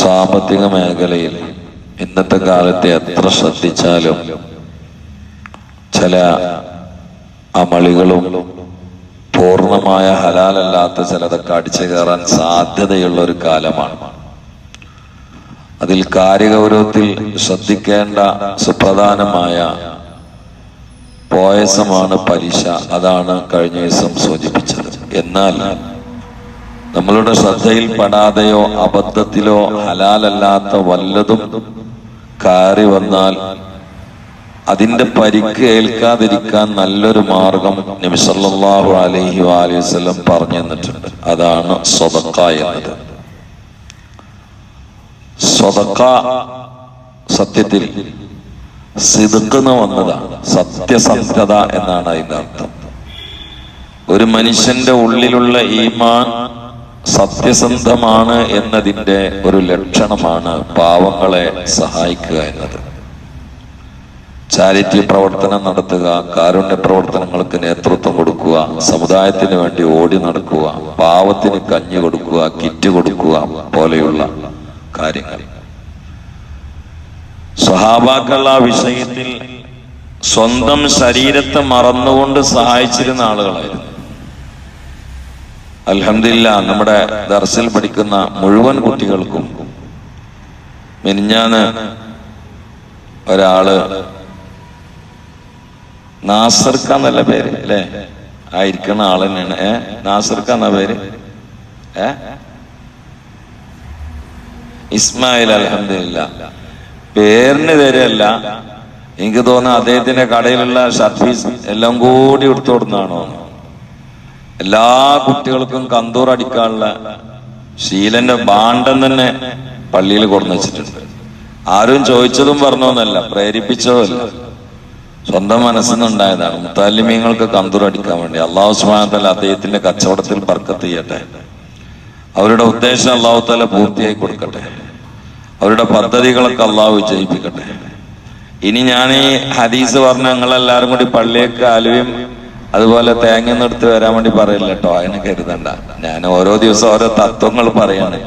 സാമ്പത്തിക മേഖലയിൽ ഇന്നത്തെ കാലത്തെ എത്ര ശ്രദ്ധിച്ചാലും ചില അമളികളും പൂർണമായ ഹലാലല്ലാത്ത ചിലതൊക്കെ അടിച്ചു കയറാൻ സാധ്യതയുള്ള ഒരു കാലമാണ്. അതിൽ കാര്യഗൗരവത്തിൽ ശ്രദ്ധിക്കേണ്ട സുപ്രധാനമായ പോയസമാണ് പലിശ അതാണ് കഴിഞ്ഞ ദിവസം സൂചിപ്പിച്ചത്. എന്നാൽ നമ്മളുടെ ശ്രദ്ധയിൽപ്പെടാതെയോ അബദ്ധത്തിലോ ഹലാലല്ലാത്ത വല്ലതും കയറി വന്നാൽ അതിന്റെ പരിക്ക് ഏൽക്കാതിരിക്കാൻ നല്ലൊരു മാർഗം നബിസല്ലാഹു അലഹി വാലി വസ്ലം പറഞ്ഞു തന്നിട്ടുണ്ട്. അതാണ് സ്വതക്ക എന്നത്. സ്വതക്ക സത്യത്തിൽ സിതുക്കുന്ന വന്നതാണ് സത്യസന്ധത എന്നാണ് അതിന്റെ അർത്ഥം. ഒരു മനുഷ്യന്റെ ഉള്ളിലുള്ള ഈമാൻ സത്യസന്ധമാണ് എന്നതിന്റെ ഒരു ലക്ഷണമാണ് പാവങ്ങളെ സഹായിക്കുക എന്നത്. ചാരിറ്റി പ്രവർത്തനം നടത്തുക കാരുണ്യ പ്രവർത്തനങ്ങൾക്ക് നേതൃത്വം കൊടുക്കുക സമുദായത്തിന് വേണ്ടി ഓടി നടക്കുക പാവത്തിന് കഞ്ഞി കൊടുക്കുക കിറ്റ് കൊടുക്കുക പോലെയുള്ള കാര്യങ്ങൾ. സ്വഹാബാക്കൾ ആ വിഷയത്തിൽ സ്വന്തം ശരീരത്തെ മറന്നുകൊണ്ട് സഹായിച്ചിരുന്ന ആളുകളായിരുന്നു. അൽഹമില്ല നമ്മുടെ ദർസിൽ പഠിക്കുന്ന മുഴുവൻ കുട്ടികൾക്കും മിനിഞ്ഞാന്ന് ഒരാൾ നാസർക്ക എന്നല്ല പേര് അല്ലേ? ആയിരിക്കണ ആൾ തന്നെയാണ്. ഏ? നാസർക്ക എന്ന പേര്? ഏ? ഇസ്മായിൽ അലഹമില്ല പേരിന് തരല്ല എനിക്ക് തോന്നുന്നു അദ്ദേഹത്തിന്റെ കടയിലുള്ള സർവീസ് എല്ലാം കൂടി എടുത്തു കൊടുക്കുന്നതാണോ എല്ലാ കുട്ടികൾക്കും കന്തൂർ അടിക്കാനുള്ള ശീലന്റെ ബാണ്ടം തന്നെ പള്ളിയിൽ കൊടുന്നു വെച്ചിട്ടുണ്ട്. ആരും ചോദിച്ചതും പറഞ്ഞോന്നല്ല പ്രേരിപ്പിച്ചതല്ല സ്വന്തം മനസ്സിനുണ്ടായതാണ് മുത്താലിമീങ്ങൾക്ക് കന്തൂർ അടിക്കാൻ വേണ്ടി. അള്ളാഹു സുബാനത്തല്ല അദ്ദേഹത്തിന്റെ കച്ചവടത്തിൽ ബർക്കത്ത് ചെയ്യട്ടെ. അവരുടെ ഉദ്ദേശം അള്ളാഹു തല പൂർത്തിയായി കൊടുക്കട്ടെ. അവരുടെ പദ്ധതികളൊക്കെ അള്ളാഹു വിജയിപ്പിക്കട്ടെ ഇനി ഞാൻ ഈ ഹദീസ് പറഞ്ഞ ഞങ്ങളെല്ലാവരും കൂടി പള്ളിയൊക്കെ അലുവയും അതുപോലെ തേങ്ങ നിർത്തി വരാൻ വേണ്ടി പറയില്ല കേട്ടോ അതിനെ കരുതണ്ട. ഞാൻ ഓരോ ദിവസം ഓരോ തത്വങ്ങൾ പറയാണ്.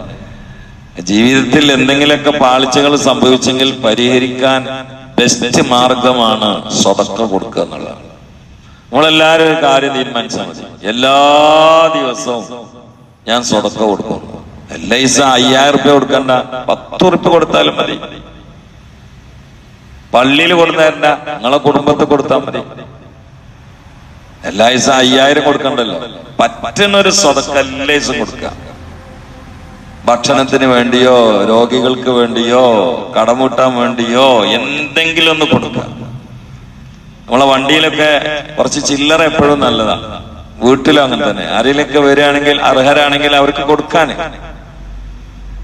ജീവിതത്തിൽ എന്തെങ്കിലുമൊക്കെ പാളിച്ചകൾ സംഭവിച്ചെങ്കിൽ പരിഹരിക്കാൻ ബെസ്റ്റ് മാർഗമാണ് സ്വതക്ക കൊടുക്കുക എന്നുള്ളതാണ്. നമ്മളെല്ലാരും ഒരു കാര്യം തീരുമാനിച്ചാൽ മതി. എല്ലാ ദിവസവും ഞാൻ സ്വതക്ക കൊടുക്കും. എല്ലാ ദിവസം അയ്യായിരം റുപ്യ കൊടുക്കണ്ട. പത്ത് റുപ്യ കൊടുത്താലും മതി. പള്ളിയിൽ കൊടുത്തരണ്ട നിങ്ങളെ കുടുംബത്തിൽ കൊടുത്താൽ മതി. എല്ലാ ദിവസം അയ്യായിരം കൊടുക്കണ്ടല്ലോ? പറ്റുന്ന ഒരു സ്വതക്ക എല്ലാ ദിവസം കൊടുക്കുക ഭക്ഷണത്തിന് വേണ്ടിയോ രോഗികൾക്ക് വേണ്ടിയോ കടമുട്ടാൻ വേണ്ടിയോ എന്തെങ്കിലും ഒന്ന് കൊടുക്കുക നമ്മളെ വണ്ടിയിലൊക്കെ കുറച്ച് ചില്ലറ എപ്പോഴും നല്ലതാണ് വീട്ടിലും അങ്ങനെ തന്നെ. ആരെങ്കിലൊക്കെ വരികയാണെങ്കിൽ അർഹരാണെങ്കിൽ അവർക്ക് കൊടുക്കാൻ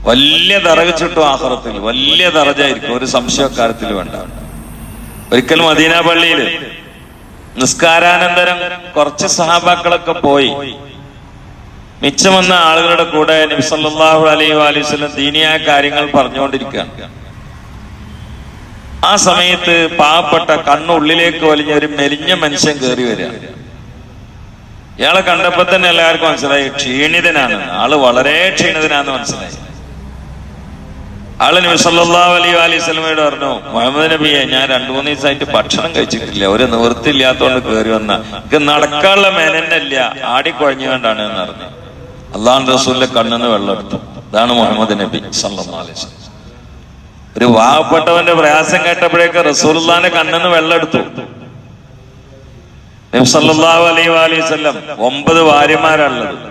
വലിയ ദറകിച്ചിട്ടു ആഹ്റത്തിൽ. വലിയ തറജായിരിക്കും ഒരു സംശയക്കാരത്തിൽ വേണ്ട. ഒരിക്കലും മദീന പള്ളിയിൽ നിസ്കാരാനന്തരം കുറച്ച് സഹാബാക്കളൊക്കെ പോയി. മിച്ചം വന്ന ആളുകളുടെ കൂടെ നബിസല്ലാഹു അലൈഹി അലൈവല്ലം ദീനിയായ കാര്യങ്ങൾ പറഞ്ഞുകൊണ്ടിരിക്കുകയാണ്. ആ സമയത്ത് പാവപ്പെട്ട കണ്ണുള്ളിലേക്ക് വലിഞ്ഞ ഒരു മെലിഞ്ഞ മനുഷ്യൻ കയറി വരിക. ഇയാളെ കണ്ടപ്പോ തന്നെ എല്ലാവർക്കും മനസ്സിലായി ക്ഷീണിതനാണ്. ആൾ വളരെ ക്ഷീണിതനാന്ന് മനസ്സിലായി. ആൾ നബിസല്ലാഹു അലൈഹി അലൈഹി പറഞ്ഞു മുഹമ്മദ് നബിയെ ഞാൻ രണ്ടു മൂന്ന് ദിവസമായിട്ട് ഭക്ഷണം കഴിച്ചിട്ടില്ല. ഒരു നിവൃത്തില്ലാത്തോണ്ട് കയറി വന്ന. ഇത് നടക്കാനുള്ള മേനന്നല്ല ആടിക്കുഴഞ്ഞു കൊണ്ടാണ് എന്ന് പറഞ്ഞു. അള്ളാഹു റസൂലിന്റെ കണ്ണിന്ന് വെള്ളം എടുത്തു. ഇതാണ് മുഹമ്മദ് നബി സല്ലാ അലൈഹി ഒരു വാഹപ്പെട്ടവന്റെ പ്രയാസം കേട്ടപ്പോഴേക്ക് റസൂലുള്ളാന്റെ കണ്ണിന്ന് വെള്ളം എടുത്തു. നബി സല്ലല്ലാഹു അലൈഹി അലൈഹി ഒമ്പത് ഭാര്യമാരാണുള്ളത്.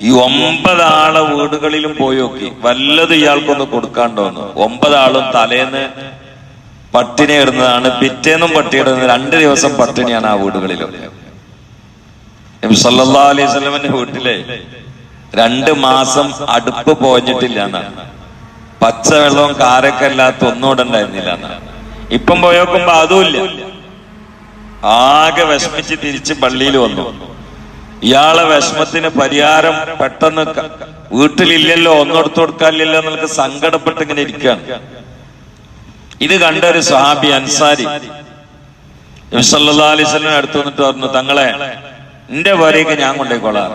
ഈ ഒമ്പതാളെ വീടുകളിലും പോയി നോക്കി. വല്ലത് ഇയാൾക്കൊന്ന് കൊടുക്കാണ്ടോന്ന്. ഒമ്പതാളും തലേന്ന് പട്ടിണി ഇടുന്നതാണ് പിറ്റേന്നും പട്ടി ഇടുന്നത് രണ്ട് ദിവസം പട്ടിണിയാണ് ആ വീടുകളിലൊക്കെ സല്ലല്ലാഹു അലൈഹി സ്വലമിന്റെ വീട്ടിലെ രണ്ട് മാസം അടുപ്പ് പോഞ്ഞിട്ടില്ല എന്നാണ് പച്ചവെള്ളവും കാരൊക്കെ അല്ലാത്ത ഒന്നും ഇവിടെ ഉണ്ടായിരുന്നില്ല എന്നാണ് ഇപ്പം പോയോക്കുമ്പോ അതുമില്ല ആകെ വിഷമിച്ച് തിരിച്ച് പള്ളിയിൽ വന്നു. ഇയാളെ വിഷമത്തിന് പരിഹാരം പെട്ടെന്ന് വീട്ടിലില്ലല്ലോ ഒന്നെടുത്തു കൊടുക്കാനില്ലല്ലോ എന്നൊക്കെ സങ്കടപ്പെട്ട് ഇങ്ങനെ ഇരിക്കുകയാണ്. ഇത് കണ്ട ഒരു സഹാബി അൻസാരി വസല്ലം അടുത്ത് വന്നിട്ട് പറഞ്ഞു തങ്ങളെ എന്റെ വരെയൊക്കെ ഞാൻ കൊണ്ടേക്കോളാം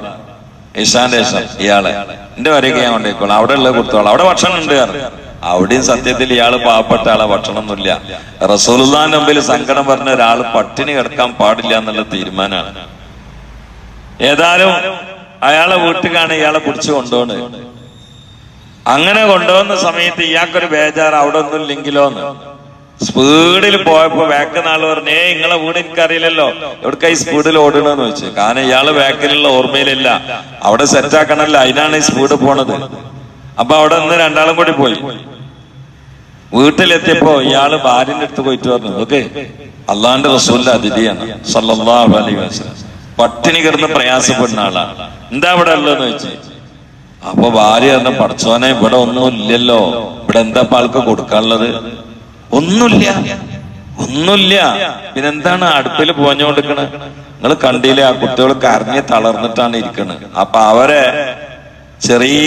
ഇഷാന്റെ ശേഷം ഇയാളെ എന്റെ വരെയൊക്കെ ഞാൻ കൊണ്ടേക്കോളാം അവിടെ ഉള്ളത് കൊടുത്തോളാം. അവിടെ ഭക്ഷണം ഉണ്ട്. അവിടെയും സത്യത്തിൽ ഇയാൾ പാവപ്പെട്ട ആളെ ഭക്ഷണമൊന്നുമില്ല. റസൂലുള്ളാന്റെ മുമ്പിൽ സങ്കടം പറഞ്ഞ ഒരാൾ പട്ടിണി കിടക്കാൻ പാടില്ല എന്നുള്ള തീരുമാനമാണ്. ഏതായാലും അയാളെ വീട്ടിലാണ് ഇയാളെ പിടിച്ചു കൊണ്ടുപോണ് അങ്ങനെ കൊണ്ടുവന്ന സമയത്ത് ഇയാൾക്കൊരു ബേജാറ് അവിടെ ഒന്നും ഇല്ലെങ്കിലോ എന്ന്. സ്പീഡിൽ പോയപ്പോ ബാക്ക് നാൾ പറഞ്ഞു ഏ നിങ്ങളെ വീട് എനിക്കറിയില്ലല്ലോ. എവിടക്ക ഈ സ്പീഡിൽ ഓടണെന്ന് വെച്ച് കാരണം ഇയാൾ ബാക്കിലുള്ള ഓർമ്മയിലില്ല. അവിടെ സെറ്റ് ആക്കണല്ലോ അതിനാണ് ഈ സ്പീഡ് പോണത്. അപ്പൊ അവിടെ നിന്ന് രണ്ടാളും കൂടി പോയി. വീട്ടിലെത്തിയപ്പോ ഇയാൾ ഭാര്യന്റെ അടുത്ത് പോയിട്ട് പറഞ്ഞു ഓക്കെ അള്ളാന്റെ റസൂലിന്റെ അതിഥിയാണ്. സല്ലാ അലൈഹി വസല്ലം. പട്ടിണി കിടന്ന് പ്രയാസപ്പെടുന്ന ആളാണ് എന്താ ഇവിടെ ഉള്ളതെന്ന് വെച്ച് അപ്പൊ ഭാര്യ പറഞ്ഞ പഠിച്ചോനെ ഇവിടെ ഒന്നും ഇല്ലല്ലോ. ഇവിടെ എന്താ ആൾക്ക് കൊടുക്കാനുള്ളത്? ഒന്നുമില്ല. ഒന്നുമില്ല. പിന്നെന്താണ് അടുപ്പിൽ പോഞ്ഞുകൊടുക്കണത് നിങ്ങൾ കണ്ടില്ലേ ആ കുട്ടികൾ കരഞ്ഞ് തളർന്നിട്ടാണ് ഇരിക്കണത് അപ്പൊ അവരെ ചെറിയ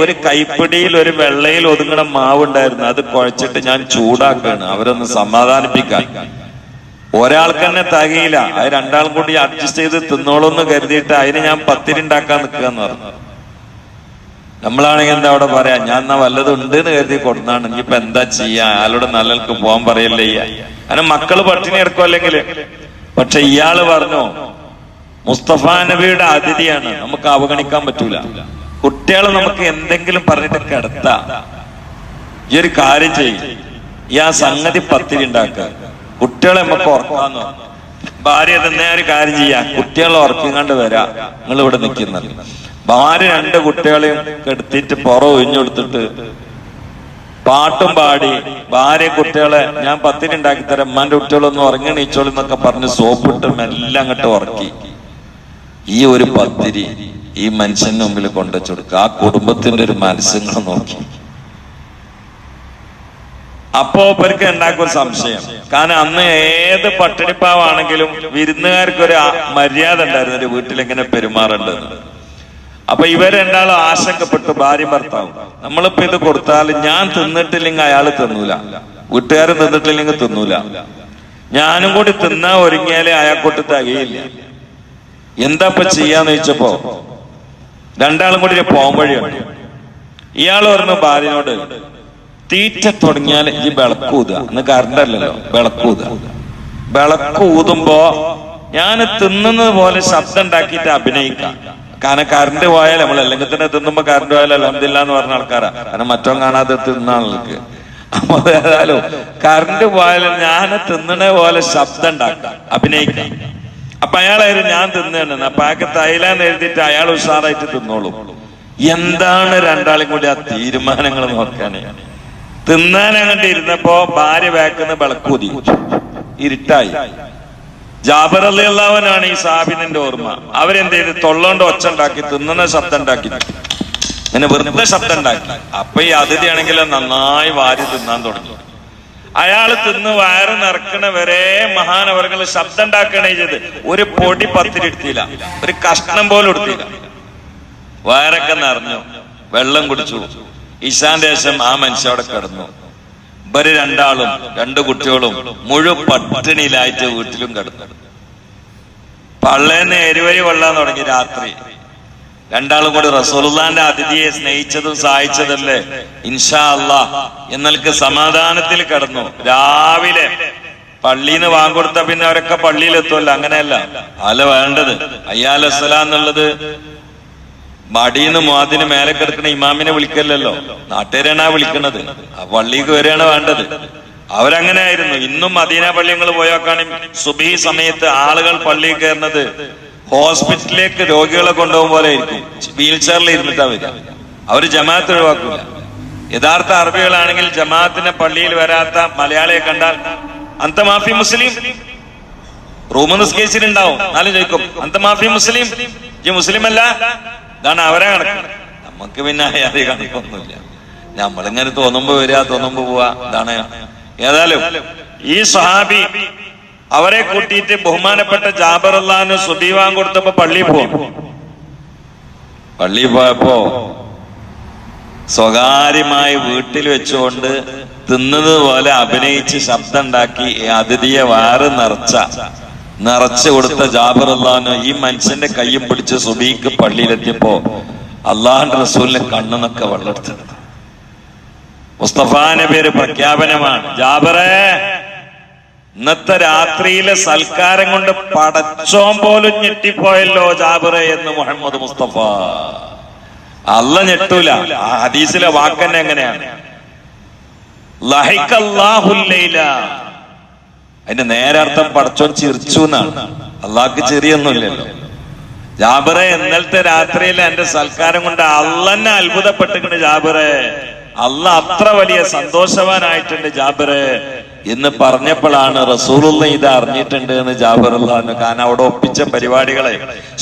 ഒരു കൈപ്പിടിയിൽ ഒരു വെള്ളയിൽ ഒതുങ്ങണ മാവ് ഉണ്ടായിരുന്നു അത് കുഴച്ചിട്ട് ഞാൻ ചൂടാക്കാണ് അവരൊന്ന് സമാധാനിപ്പിക്കാൻ. ഒരാൾക്ക് തന്നെ തകയില്ല. അത് രണ്ടാളും കൂടി അഡ്ജസ്റ്റ് ചെയ്ത് തിന്നോളൂന്ന് കരുതിയിട്ട് അതിന് ഞാൻ പത്തിരി ഉണ്ടാക്കാൻ നിൽക്കുക എന്ന് പറഞ്ഞു. നമ്മളാണെങ്കിൽ എന്താ അവിടെ പറയാ? ഞാൻ എന്നാ വല്ലതും ഉണ്ട് എന്ന് കരുതി കൊടുന്നാണ്. ഇനിയിപ്പൊ എന്താ ചെയ്യാ? അയാളോട് നല്ലൽക്ക് പോകാൻ പറയല്ലേ അങ്ങനെ മക്കൾ പട്ടിണി എടുക്കും അല്ലെങ്കിൽ? പക്ഷെ ഇയാൾ പറഞ്ഞു മുസ്തഫ നബിയുടെ അതിഥിയാണ്. നമുക്ക് അവഗണിക്കാൻ പറ്റൂല. കുട്ടികളെ നമുക്ക് എന്തെങ്കിലും പറഞ്ഞിട്ട് കിടത്താം. ഈ ഒരു കാര്യം ചെയ്യും. ഈ ആ സംഗതി പത്തിരി ഉണ്ടാക്കുക കുട്ടികളെ നമുക്ക് ഉറക്കാന്ന് ഭാര്യ തന്നെ ഒരു കാര്യം ചെയ്യാം. കുട്ടികളെ ഉറക്കിങ്ങാണ്ട് വരാ. നിങ്ങൾ ഇവിടെ നിൽക്കുന്നത് ഭാര്യ രണ്ട് കുട്ടികളെയും കെടുത്തിട്ട് പുറം ഒഴിഞ്ഞെടുത്തിട്ട് പാട്ടും പാടി ഭാര്യ കുട്ടികളെ ഞാൻ പത്തിരി ഉണ്ടാക്കി തരാം. ഉമ്മാന്റെ കുട്ടികളൊന്നും ഉറങ്ങി നീച്ചോളൂ എന്നൊക്കെ പറഞ്ഞ് സോപ്പിട്ട് മെല്ലെ അങ്ങോട്ട് ഉറക്കി. ഈ ഒരു പത്തിരി ഈ മനുഷ്യന്റെ മുമ്പിൽ കൊണ്ടുവച്ചു കൊടുക്കുക ആ കുടുംബത്തിന്റെ ഒരു മനസ്സിനെ നോക്കി. അപ്പോ ഇവർക്ക് ഉണ്ടാക്കും ഒരു സംശയം? കാരണം അന്ന് ഏത് പട്ടിണിപ്പാവാണെങ്കിലും വിരുന്നുകാർക്ക് ഒരു മര്യാദ ഉണ്ടായിരുന്നു ഒരു വീട്ടിൽ എങ്ങനെ പെരുമാറേണ്ടത്? അപ്പൊ ഇവർ രണ്ടാളും ആശങ്കപ്പെട്ടു ഭാര്യ ഭർത്താവും. നമ്മളിപ്പോ ഇത് കൊടുത്താൽ ഞാൻ തിന്നിട്ടില്ലെങ്കിൽ അയാൾ തിന്നൂല. വീട്ടുകാരൻ തിന്നിട്ടില്ലെങ്കിൽ തിന്നൂല. ഞാനും കൂടി തിന്നാ ഒരുങ്ങിയാലേ അയാൾക്കൊട്ട് തകയില്ല. എന്താ ഇപ്പൊ ചെയ്യാന്ന് ചോദിച്ചപ്പോ രണ്ടാളും കൂടി പോകാൻ വഴിയുണ്ട് ഇയാൾ പറഞ്ഞു ഭാര്യനോട് തീറ്റ തുടങ്ങിയാൽ ഈ വിളക്കൂതുക. അന്ന് കറണ്ട് അല്ലല്ലോ വിളക്കൂതുക. വിളക്ക് ഊതുമ്പോ ഞാൻ തിന്നുന്നത് പോലെ ശബ്ദം ഉണ്ടാക്കിയിട്ട് അഭിനയിക്കാം കാരണം കറണ്ട് പോയാൽ നമ്മൾ അല്ലെങ്കിൽ തന്നെ തിന്നുമ്പോ കറണ്ട് പോയാൽ അലഹമില്ല എന്ന് പറഞ്ഞ ആൾക്കാരാ. കാരണം മറ്റോ കാണാതെ തിന്ന ആൾക്ക് അപ്പൊ ഏതായാലും കറണ്ട് പോയാലും ഞാൻ തിന്നണ പോലെ ശബ്ദം ഉണ്ടാക്കാം അഭിനയിക്കാം അപ്പൊ അയാളായിരുന്നു ഞാൻ തിന്നുകയാണ് അപ്പൊ അയാൾക്ക് തൈലാന്ന് എഴുതിയിട്ട് അയാൾ ഉഷാറായിട്ട് തിന്നോളൂ. എന്താണ് രണ്ടാളും കൂടി ആ തീരുമാനങ്ങൾ നോക്കാന്? തിന്നാൻ അങ്ങോട്ട് ഇരുന്നപ്പോ ഭാര്യ വേക്കുന്ന വിളക്കൂതി. ഇരുട്ടായി. ജാബർ അലി ഈ സാബിനിന്റെ ഓർമ്മ. അവരെന്ത് ചെയ്ത് തൊള്ളോണ്ട് ഒച്ച ഉണ്ടാക്കി തിന്നുന്ന ശബ്ദം ഉണ്ടാക്കി അങ്ങനെ വെറുതെ ശബ്ദം ഉണ്ടാക്കി അപ്പൊ ഈ അതിഥിയാണെങ്കിൽ നന്നായി വാരി തിന്നാൻ തുടങ്ങി. അയാൾ തിന്ന് വയറ് നിറക്കണ വരെ മഹാനവർകൾ ശബ്ദം ഉണ്ടാക്കണേ ചെയ്ത് ഒരു പൊടി പത്തിരിടുത്തില്ല ഒരു കഷ്ണം പോലും എടുത്തില്ല വയറൊക്കെ നിറഞ്ഞു. വെള്ളം കുടിച്ചു. ഈശാൻ ദേശം ആ മനുഷ്യ അവിടെ കിടന്നു. ഇവർ രണ്ടാളും രണ്ടു കുട്ടികളും മുഴു പട്ടിണിയിലായിട്ട് വീട്ടിലും കിടന്നു. പള്ളേന്ന് എരുവഴി കൊള്ളാൻ തുടങ്ങി രാത്രി. രണ്ടാളും കൂടി റസൂൽദാന്റെ അതിഥിയെ സ്നേഹിച്ചതും സഹായിച്ചതല്ലേ? ഇൻഷാ അല്ലാ എന്നൽക്ക് സമാധാനത്തിൽ കിടന്നു. രാവിലെ പള്ളിന്ന് വാങ്ങൊടുത്ത പിന്നെ അവരൊക്കെ പള്ളിയിലെത്തുമല്ലോ അങ്ങനെയല്ല. അല്ല വേണ്ടത് അയ്യാലസ്സലാം എന്നുള്ളത് മടിന്ന് മുവാദിന് മേലെ കിടക്കുന്ന ഇമാമിനെ വിളിക്കല്ലല്ലോ? നാട്ടുകാരാണ് ആ വിളിക്കണത് ആ പള്ളിക്ക് വരെയാണ് വേണ്ടത്. അവരങ്ങനെ ആയിരുന്നു ഇന്നും മദീന പള്ളികൾ പോയാക്കാണെങ്കിൽ സുബി സമയത്ത് ആളുകൾ പള്ളിയിൽ കയറുന്നത്. ഹോസ്പിറ്റലിലേക്ക് രോഗികളെ കൊണ്ടുപോകും പോലെ ആയിരിക്കും. വീൽ ചെയറിൽ ഇരുന്നിട്ടാ വരിക. അവർ ജമാഅത്ത് ഒഴിവാക്കില്ല യഥാർത്ഥ അറബികളാണെങ്കിൽ ജമാഅത്തിന് പള്ളിയിൽ വരാത്ത മലയാളിയെ കണ്ടാൽ അന്ത മാഫി മുസ്ലിം? റൂമ് നിസ്കരിച്ചിട്ടുണ്ടാവും. എന്നാലും ചോദിക്കും അന്ത മാഫി മുസ്ലിം? ഈ മുസ്ലിം അല്ല ഇതാണ് അവരെ കണക്ക്. നമുക്ക് പിന്നെ അയാതെ കണക്കൊന്നുമില്ല. നമ്മളിങ്ങനെ തോന്നുമ്പോ വരിക തോന്നുമ്പോ പോവാ ഇതാണ്. ഏതായാലും ഈ സഹാബി അവരെ കൂട്ടിയിട്ട് ബഹുമാനപ്പെട്ട ജാബർ അള്ളഹാന് സുദീവാൻ കൊടുത്തപ്പോ പള്ളി പോകും പള്ളി പോയപ്പോ സ്വകാര്യമായി വീട്ടിൽ വെച്ചുകൊണ്ട് തിന്നത് പോലെ അഭിനയിച്ച് ശബ്ദം ഉണ്ടാക്കി അതിഥിയെ വാറ് നിറച്ച നിറച്ചു കൊടുത്ത ജാബർ അള്ളഹാന് ഈ മനുഷ്യന്റെ കയ്യും പിടിച്ച് സുബീക്ക് പള്ളിയിലെത്തിയപ്പോ അള്ളാഹിന്റെ റസൂലിന്റെ കണ്ണെന്നൊക്കെ വെള്ളെടുത്തെടുത്തു മുസ്തഫാന്റെ പേര് പ്രഖ്യാപനമാണ്. ജാബറെ ഇന്നത്തെ രാത്രിയിലെ സൽക്കാരം കൊണ്ട് പടച്ചോം പോലും ഞെട്ടിപ്പോയല്ലോ ജാബറെ എന്ന് മുഹമ്മദ് മുസ്തഫ. അല്ല ഞെട്ടൂല. ആ ഹദീസിലെ വാക്കന്നെ എങ്ങനെയാണ്? അതിന്റെ നേരാർത്ഥം പടച്ചോൻ ചിരിച്ചു എന്നാണ്. അള്ളാഹ്ക്ക് ചെറിയൊന്നുമില്ലല്ലോ ജാബറെ ഇന്നലത്തെ രാത്രിയിൽ എന്റെ സൽക്കാരം കൊണ്ട് അള്ളന്നെ അത്ഭുതപ്പെട്ടിട്ടുണ്ട് ജാബറെ. അല്ല അത്ര വലിയ സന്തോഷവാനായിട്ടുണ്ട് ജാബറ്. എന്ന് പറഞ്ഞപ്പോഴാണ് റസൂലുള്ള ഇത് അറിഞ്ഞിട്ടുണ്ട് എന്ന് ജാബർ അള്ളാഹു കാരണം അവിടെ ഒപ്പിച്ച പരിപാടികളെ.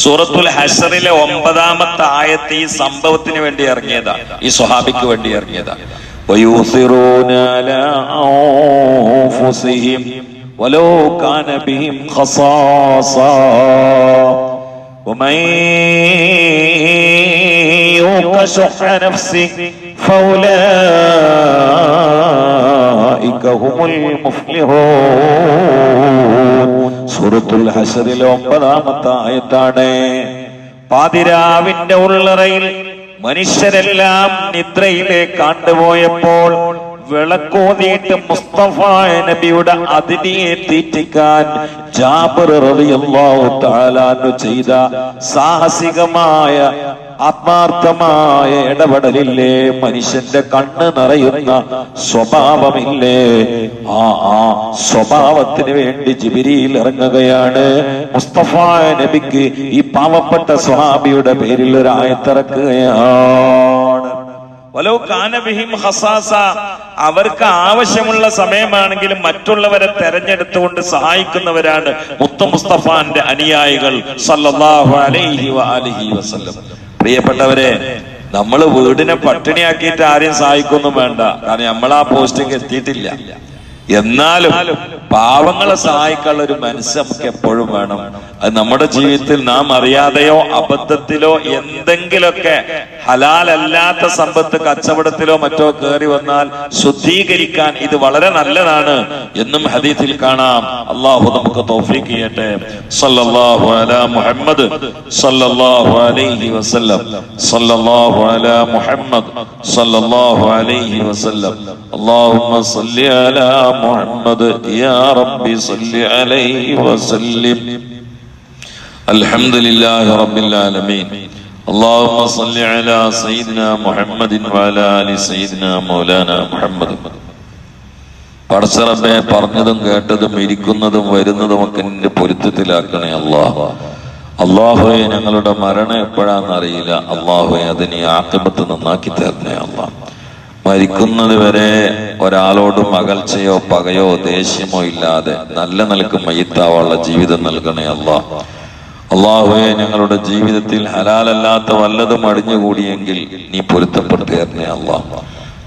സൂറത്തുൽ ഹസറിലെ ഒമ്പതാമത്തെ ആയത്ത് ഈ സംഭവത്തിന് വേണ്ടി ഇറങ്ങിയതാ. ഈ സ്വഹാബിക്ക് വേണ്ടി ഇറങ്ങിയതാ. ولو كان بهم خصاصة ومن يوق شح نفسه فأولئك هم المفلحون സൂറത്തുൽ ഹസറിലെ ഒമ്പതാമത്തെ ആയത്താണ് പാതിരാവിന്റെ ഉള്ളറയിൽ മനുഷ്യരെല്ലാം നിദ്രയിലേക്ക് കണ്ടുപോയപ്പോൾ വിളക്കോതിയിട്ട് മുസ്തഫ നബിയുടെ അതിനെ തീറ്റിക്കാൻ ജാബർ ചെയ്ത സാഹസികമായ ആത്മാർത്ഥമായ ഇടപെടലില്ലേ? മനുഷ്യന്റെ കണ്ണ് നിറയുന്ന സ്വഭാവമില്ലേ? ആ ആ സ്വഭാവത്തിന് വേണ്ടി ജിബിരിയിൽ ഇറങ്ങുകയാണ്. മുസ്തഫ നബിക്ക് ഈ പാവപ്പെട്ട സ്വഹാബിയുടെ പേരിൽ ഒരു ആയത്തിറക്കുകയാണ്. വലോ കാനബിഹിം ഹസാസ അവർക്ക് ആവശ്യമുള്ള സമയമാണെങ്കിലും മറ്റുള്ളവരെ തെരഞ്ഞെടുത്തുകൊണ്ട് സഹായിക്കുന്നവരാണ് മുത്ത മുസ്തഫാന്റെ അനുയായികൾ സല്ലല്ലാഹു അലൈഹി വസല്ലം. പ്രിയപ്പെട്ടവരെ നമ്മൾ വീടിനെ പട്ടിണിയാക്കിയിട്ട് ആരെയും സഹായിക്കൊന്നും വേണ്ട. കാരണം നമ്മൾ ആ പോസ്റ്റിംഗ് എത്തിയിട്ടില്ല. എന്നാലും പാവങ്ങളെ സഹായിക്കാനുള്ള ഒരു മനസ്സ് നമുക്ക് എപ്പോഴും വേണം. അത് നമ്മുടെ ജീവിതത്തിൽ നാം അറിയാതെയോ അബദ്ധത്തിലോ എന്തെങ്കിലുമൊക്കെ ഹലാലല്ലാത്ത സമ്പത്ത് കച്ചവടത്തിലോ മറ്റോ കയറി വന്നാൽ ശുദ്ധീകരിക്കാൻ ഇത് വളരെ നല്ലതാണ് എന്നും ഹദീത്തിൽ കാണാം അള്ളാഹു നമുക്ക് തോഫീക്ക് ചെയ്യട്ടെ സല്ലല്ലാഹു അലാ മുഹമ്മദ് സല്ലല്ലാഹു അലൈഹി വസല്ലം സല്ലല്ലാഹു അലാ മുഹമ്മദ് സല്ലല്ലാഹു അലൈഹി വസല്ലം اللهم صل على محمد يا رب صل عليه وسلم الحمد لله رب العالمين اللهم صل على سيدنا محمد وعلى ال سيدنا مولانا محمد പടച്ചറബെ പറഞ്ഞതും കേട്ടതും ഇരിക്കുന്നതും വരുന്നതും ഒക്കെ നിന്റെ പൊരുത്തത്തിലാക്കണേ അള്ളാഹ് അള്ളാഹുയെ ഞങ്ങളുടെ മരണം എപ്പോഴാന്ന് അറിയില്ല അള്ളാഹുയെ അതിനെ ആക്കിബത്ത് നന്നാക്കി തരണേ അള്ളാഹ് മരിക്കുന്നത് വരെ ഒരാളോടും അകൽച്ചയോ പകയോ ദേഷ്യമോ ഇല്ലാതെ നല്ല നിലക്ക് മയ്യത്താവാനുള്ള ജീവിതം നൽകണേ അള്ളാഹ് അള്ളാഹുവെ ഞങ്ങളുടെ ജീവിതത്തിൽ ഹലാലല്ലാത്ത വല്ലതും അടിഞ്ഞുകൂടിയെങ്കിൽ നീ പൊരുത്തപ്പെട്ടേർന്നേ അള്ളാഹ്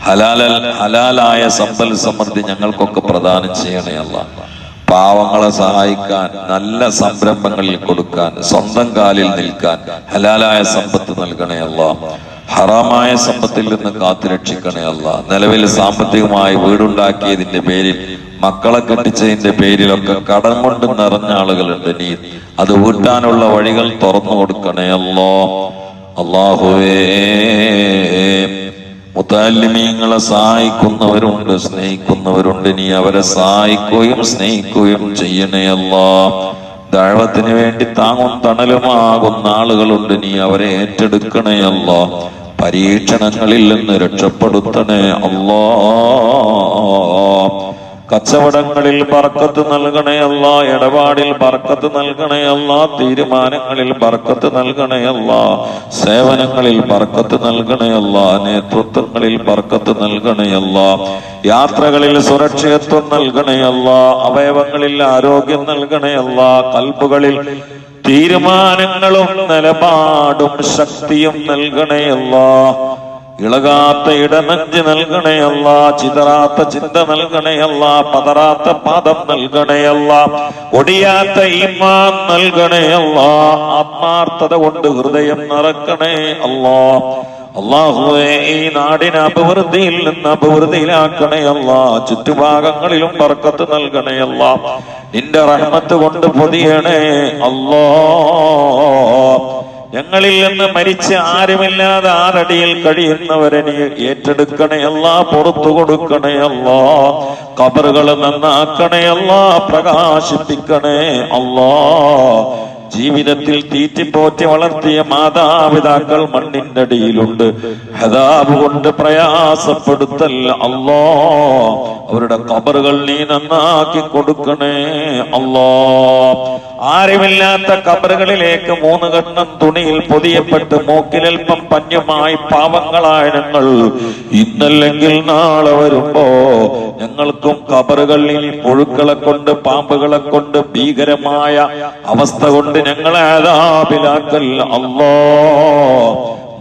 ഹലാല ഹലാലായ സമ്പൽ സമൃദ്ധി ഞങ്ങൾക്കൊക്കെ പ്രദാനം ചെയ്യണേ അള്ളാഹ് പാവങ്ങളെ സഹായിക്കാൻ നല്ല സംരംഭങ്ങളിൽ കൊടുക്കാൻ സ്വന്തം കാലിൽ നിൽക്കാൻ ഹലാലായ സമ്പത്ത് നൽകണേ അള്ളാഹ് ഹറാമായ സമ്പത്തിൽ നിന്ന് കാത്തുരക്ഷിക്കണേ അല്ല നിലവിൽ സാമ്പത്തികമായി വീടുണ്ടാക്കിയതിന്റെ പേരിൽ മക്കളെ കെട്ടിച്ചതിന്റെ പേരിലൊക്കെ കടം കൊണ്ട് നിറഞ്ഞ ആളുകളുണ്ട്. നീ അത് ഊറ്റാനുള്ള വഴികൾ തുറന്നു കൊടുക്കണേ അല്ലോ. അള്ളാഹുവേ മുത്താലിമീങ്ങളെ സഹായിക്കുന്നവരുണ്ട് സ്നേഹിക്കുന്നവരുണ്ട്. നീ അവരെ സഹായിക്കുകയും സ്നേഹിക്കുകയും ചെയ്യണേ അല്ലോ. ദഴവത്തിന് വേണ്ടി താങ്ങും തണലുമാകുന്ന ആളുകളുണ്ട്. നീ അവരെ ഏറ്റെടുക്കണേ അല്ലോ. പരീക്ഷണങ്ങളിൽ നിന്ന് രക്ഷപ്പെടുത്തണേ അല്ലാ. കച്ചവടങ്ങളിൽ ബർക്കത്ത് നൽകണേ ഇടപാടിൽ ബർക്കത്ത് നൽകണേ തീരുമാനങ്ങളിൽ ബർക്കത്ത് നൽകണേ സേവനങ്ങളിൽ ബർക്കത്ത് നൽകണേ നേതൃത്വങ്ങളിൽ ബർക്കത്ത് നൽകണേ യാത്രകളിൽ സുരക്ഷിതത്വം നൽകണേ അവയവങ്ങളിൽ ആരോഗ്യം നൽകണേ കൽബുകളിൽ തീരുമാനങ്ങളും നിലപാടും ശക്തിയും നൽകണേ ഇളകാത്ത ഇടനെഞ്ച് നൽകണയല്ല ചിതറാത്ത ചിന്ത നൽകണയല്ല പതറാത്ത പാദം നൽകണയല്ല ഒടിയാത്ത ഈമാൻ നൽകണയല്ല ആത്മാർത്ഥത കൊണ്ട് ഹൃദയം നിറക്കണേ അല്ലാ. അള്ളാഹുവെ ഈ നാടിനെ അപവൃദ്ധിയിൽ നിന്ന് അഭിവൃദ്ധിയിലാക്കണയല്ല ചുറ്റുഭാഗങ്ങളിലും വർക്കത്ത് നൽകണയല്ല നിന്റെ റഹ്മത്ത് കൊണ്ട് പൊതിയണേ അല്ലാ. ഞങ്ങളിൽ നിന്ന് മരിച്ച് ആരുമില്ലാതെ ആറടിയിൽ കഴിയുന്നവരെ നീ ഏറ്റെടുക്കണേ അല്ല പുറത്തു കൊടുക്കണേ അല്ല കബറുകൾ നന്നാക്കണേ അല്ല പ്രകാശിപ്പിക്കണേ അല്ലാ. ജീവിതത്തിൽ തീറ്റിപ്പോറ്റി വളർത്തിയ മാതാപിതാക്കൾ മണ്ണിന്റെ അടിയിലുണ്ട് ഹദാബ് കൊണ്ട് പ്രയാസപ്പെടുത്തല്ല അല്ലോ അവരുടെ കബറുകൾ നീ നന്നാക്കി കൊടുക്കണേ അല്ലോ ആരുമില്ലാത്ത കബറുകളിലേക്ക് മൂന്ന് കണ്ണം തുണിയിൽ പൊതിയപ്പെട്ട് മൂക്കിലൽപ്പം പഞ്ഞുമായി പാവങ്ങളായ ഞങ്ങൾ ഇന്നല്ലെങ്കിൽ നാളെ വരുമ്പോ ഞങ്ങൾക്കും കബറുകളിൽ പുഴുക്കളെ കൊണ്ട് പാമ്പുകളെ കൊണ്ട് ഭീകരമായ അവസ്ഥ കൊണ്ട് ഞങ്ങളെ ആദാബിലാക്കൽ അല്ലോ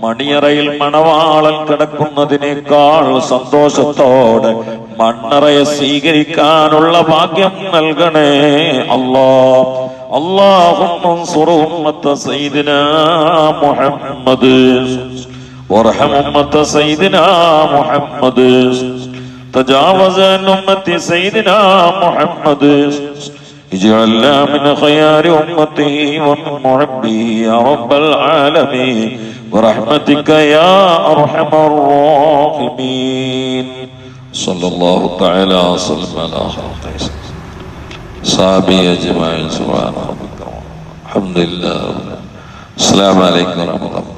മണിയറയിൽ മണവാളൻ കിടക്കുന്നതിനേക്കാൾ സന്തോഷത്തോടെ മണ്ണറയെ സ്വീകരിക്കാനുള്ള ഭാഗ്യം നൽകണേ അല്ലോ اللهم انصر أمة سيدنا محمد وارحم أمة سيدنا محمد تجاوز عن أمة سيدنا محمد اجعلنا من خيار أمته ومن محبه يا رب العالمين. برحمتك يا أرحم الراحمين. صلى الله تعالى وسلم على خلقه صحابي أجمعين سبحان ربك. الحمد لله السلام عليكم ورحمة الله.